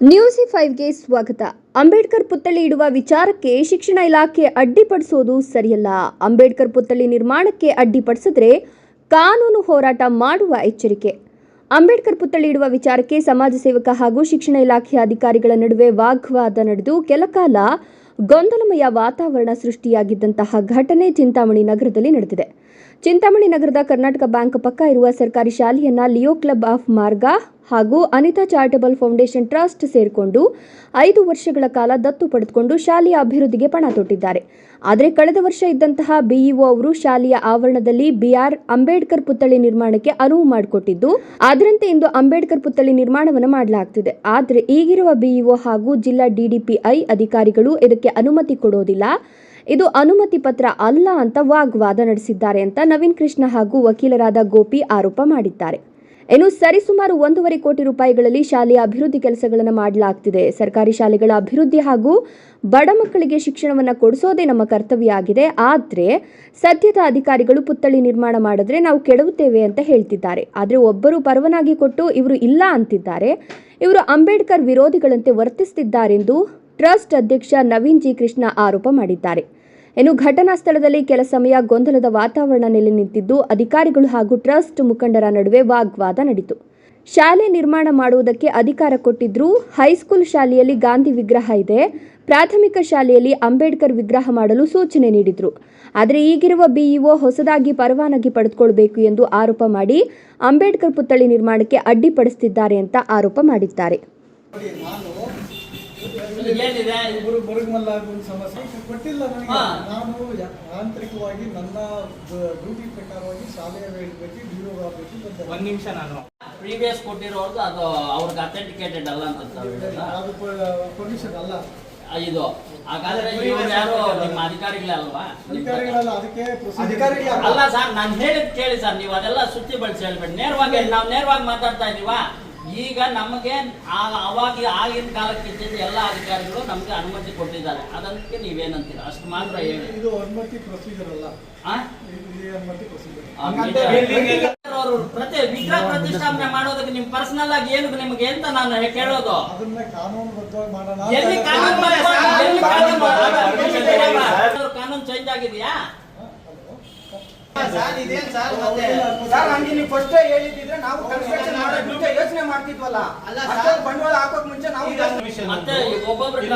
News ಫೈವ್ಗೆ ಸ್ವಾಗತ. ಅಂಬೇಡ್ಕರ್ ಪುತ್ಥಳಿ ಇಡುವ ವಿಚಾರಕ್ಕೆ ಶಿಕ್ಷಣ ಇಲಾಖೆ ಅಡ್ಡಿಪಡಿಸೋದು ಸರಿಯಲ್ಲ. ಅಂಬೇಡ್ಕರ್ ಪುತ್ಥಳಿ ನಿರ್ಮಾಣಕ್ಕೆ ಅಡ್ಡಿಪಡಿಸಿದ್ರೆ ಕಾನೂನು ಹೋರಾಟ ಮಾಡುವ ಎಚ್ಚರಿಕೆ. ಅಂಬೇಡ್ಕರ್ ಪುತ್ಥಳಿ ಇಡುವ ವಿಚಾರಕ್ಕೆ ಸಮಾಜ ಸೇವಕ ಹಾಗೂ ಶಿಕ್ಷಣ ಇಲಾಖೆಯ ಅಧಿಕಾರಿಗಳ ನಡುವೆ ವಾಗ್ವಾದ ನಡೆದು ಕೆಲಕಾಲ ಗೊಂದಲಮಯ ವಾತಾವರಣ ಸೃಷ್ಟಿಯಾಗಿದ್ದಂತಹ ಘಟನೆ ಚಿಂತಾಮಣಿ ನಗರದಲ್ಲಿ ನಡೆದಿದೆ. ಚಿಂತಾಮಣಿ ನಗರದ ಕರ್ನಾಟಕ ಬ್ಯಾಂಕ್ ಪಕ್ಕ ಇರುವ ಸರ್ಕಾರಿ ಶಾಲೆಯನ್ನ ಲಿಯೋ ಕ್ಲಬ್ ಆಫ್ ಮಾರ್ಗ ಹಾಗೂ ಅನಿತಾ ಚಾರಿಟಬಲ್ ಫೌಂಡೇಶನ್ ಟ್ರಸ್ಟ್ ಸೇರಿಕೊಂಡು ಐದು ವರ್ಷಗಳ ಕಾಲ ದತ್ತು ಪಡೆದುಕೊಂಡು ಶಾಲೆಯ ಅಭಿವೃದ್ಧಿಗೆ ಪಣ ತೊಟ್ಟಿದ್ದಾರೆ. ಆದರೆ ಕಳೆದ ವರ್ಷ ಇದ್ದಂತಹ ಬಿಇಒ ಅವರು ಶಾಲೆಯ ಆವರಣದಲ್ಲಿ ಬಿಆರ್ ಅಂಬೇಡ್ಕರ್ ಪುತ್ಥಳಿ ನಿರ್ಮಾಣಕ್ಕೆ ಅನುವು ಮಾಡಿಕೊಟ್ಟಿದ್ದು, ಅದರಂತೆ ಇಂದು ಅಂಬೇಡ್ಕರ್ ಪುತ್ಥಳಿ ನಿರ್ಮಾಣವನ್ನು ಮಾಡಲಾಗ್ತಿದೆ. ಆದರೆ ಈಗಿರುವ ಬಿಇಒ ಹಾಗೂ ಜಿಲ್ಲಾ ಡಿಡಿಪಿಐ ಅಧಿಕಾರಿಗಳು ಇದಕ್ಕೆ ಅನುಮತಿ ಕೊಡೋದಿಲ್ಲ. ಇದು ಅನುಮತಿ ಪತ್ರ ಅಲ್ಲ ಅಂತ ವಾಗ್ವಾದ ನಡೆಸಿದ್ದಾರೆ ಅಂತ ನವೀನ್ ಕೃಷ್ಣ ಹಾಗೂ ವಕೀಲರಾದ ಗೋಪಿ ಆರೋಪ ಮಾಡಿದ್ದಾರೆ. ಇನ್ನು ಸರಿಸುಮಾರು ಒಂದೂವರೆ ಕೋಟಿ ರೂಪಾಯಿಗಳಲ್ಲಿ ಶಾಲೆಯ ಅಭಿವೃದ್ಧಿ ಕೆಲಸಗಳನ್ನು ಮಾಡಲಾಗ್ತಿದೆ. ಸರ್ಕಾರಿ ಶಾಲೆಗಳ ಅಭಿವೃದ್ಧಿ ಹಾಗೂ ಬಡ ಮಕ್ಕಳಿಗೆ ಶಿಕ್ಷಣವನ್ನು ಕೊಡಿಸೋದೇ ನಮ್ಮ ಕರ್ತವ್ಯ ಆಗಿದೆ ಆದರೆ ಸದ್ಯದ ಅಧಿಕಾರಿಗಳು ಪುತ್ಥಳಿ ನಿರ್ಮಾಣ ಮಾಡಿದ್ರೆ ನಾವು ಕೆಡವುತ್ತೇವೆ ಅಂತ ಹೇಳ್ತಿದ್ದಾರೆ. ಆದರೆ ಒಬ್ಬರು ಪರವನಾಗಿ ಕೊಟ್ಟು ಇವರು ಇಲ್ಲ ಅಂತಿದ್ದಾರೆ. ಇವರು ಅಂಬೇಡ್ಕರ್ ವಿರೋಧಿಗಳಂತೆ ವರ್ತಿಸುತ್ತಿದ್ದಾರೆಂದು ಟ್ರಸ್ಟ್ ಅಧ್ಯಕ್ಷ ನವೀನ್ ಜಿ ಕೃಷ್ಣ ಆರೋಪ ಮಾಡಿದ್ದಾರೆ. ಇನ್ನು ಘಟನಾ ಸ್ಥಳದಲ್ಲಿ ಕೆಲ ಸಮಯ ಗೊಂದಲದ ವಾತಾವರಣ ನೆಲೆ ನಿಂತಿದ್ದು, ಅಧಿಕಾರಿಗಳು ಹಾಗೂ ಟ್ರಸ್ಟ್ ಮುಖಂಡರ ನಡುವೆ ವಾಗ್ವಾದ ನಡೆಯಿತು ಶಾಲೆ ನಿರ್ಮಾಣ ಮಾಡುವುದಕ್ಕೆ ಅಧಿಕಾರ ಕೊಟ್ಟಿದ್ರು, ಹೈಸ್ಕೂಲ್ ಶಾಲೆಯಲ್ಲಿ ಗಾಂಧಿ ವಿಗ್ರಹ ಇದೆ, ಪ್ರಾಥಮಿಕ ಶಾಲೆಯಲ್ಲಿ ಅಂಬೇಡ್ಕರ್ ವಿಗ್ರಹ ಮಾಡಲು ಸೂಚನೆ ನೀಡಿದ್ರು. ಆದರೆ ಈಗಿರುವ ಬಿಇಒ ಹೊಸದಾಗಿ ಪರವಾನಗಿ ಪಡೆದುಕೊಳ್ಬೇಕು ಎಂದು ಆರೋಪ ಮಾಡಿ ಅಂಬೇಡ್ಕರ್ ಪುತ್ಥಳಿ ನಿರ್ಮಾಣಕ್ಕೆ ಅಡ್ಡಿಪಡಿಸುತ್ತಿದ್ದಾರೆ ಅಂತ ಆರೋಪ ಮಾಡಿದ್ದಾರೆ. ಏನಿದೆ? ಬರುಗಮಲ್ಲ ಒಂದು ಸಮಸ್ಯೆ. ಕೊಟ್ಟಿಲ್ಲ ನನಗೆ. ನಾನು ಯಾಂತ್ರಿಕವಾಗಿ ನನ್ನ ಡ್ಯೂಟಿ ಪ್ರಕಾರವಾಗಿ ಶಾಲೆಯ ವೇಳಬೇಕು ಡಿಒ ಆಗಬೇಕು ಒಂದು ನಿಮಿಷ ನಾನು ಪ್ರೀವಿಯಸ್ ಕೊಟ್ಟಿರೋದು ಅದು ಅವ್ರಿಗೆ ಅಥೆಂಟಿಕೇಟೆಡ್ ಅಲ್ಲ ಅಂತ. ಅದು ಪರ್ಮಿಷನ್ ಅಲ್ಲ. ಇದು. ಹಾಗಾದ್ರೆ ಯಾರು? ನಿಮ್ಮ ಅಧಿಕಾರಿಗಳೇ ಅಲ್ವಾ? ಅಧಿಕಾರಿಗಳಲ್ಲ ಅದಕ್ಕೆ ಅಲ್ಲ ಸರ್ ನಾನು ಹೇಳಿದ್ ಕೇಳಿ ಸರ್ ನೀವು ಅದೆಲ್ಲ ಸುತ್ತಿ ಬಳಸಿ ಹೇಳ್ಬೇಡಿ. ನೇರವಾಗಿ ನಾವು ನೇರವಾಗಿ ಮಾತಾಡ್ತಾ ಇದೀವ? ಈಗ ನಮಗೆ ಆ- ಅವಾಗ ಆಗಿನ ಕಾಲಕ್ಕೆ ಇದ್ದಿದ್ದ ಎಲ್ಲ ಅಧಿಕಾರಿಗಳು ನಮ್ಗೆ ಅನುಮತಿ ಕೊಟ್ಟಿದ್ದಾರೆ. ಅದಕ್ಕೆ ನೀವೇನಂತೀರ? ಅಷ್ಟು ಮಾತ್ರ ಹೇಳಿ. ಇದು ಅನುಮತಿ ಪ್ರೊಸೀಜರ್ ಅಲ್ಲ. ಅವರು ಪ್ರತಿ ವಿಗ್ರಹ ಪ್ರತಿಷ್ಠಾಪನೆ ಮಾಡೋದಕ್ಕೆ ನಿಮ್ ಪರ್ಸನಲ್ ಆಗಿ ಏನು ನಿಮ್ಗೆ ಅಂತ ನಾನು ಕೇಳೋದು. ಕಾನೂನು ಚೇಂಜ್ ಆಗಿದೆಯಾ? ಸರ್ ಇದೇನ್ ಸರ್ ಮತ್ತೆ? ಸರ್ ಹಂಗೆ ನೀವು ಫಸ್ಟ್ ಹೇಳಿದ್ರೆ ನಾವು ಕನ್ಸ್ಟ್ರಕ್ಷನ್ ಮಾಡೋ ಮುಂಚೆ ಯೋಚನೆ ಮಾಡ್ತಿದ್ವಲ್ಲ? ಅಷ್ಟೊಂದು ಬಂಡವಾಳ ಹಾಕೋಕ್ ಮುಂಚೆ ನಾವು ಮತ್ತೆ ಒಬ್ಬೊಬ್ರು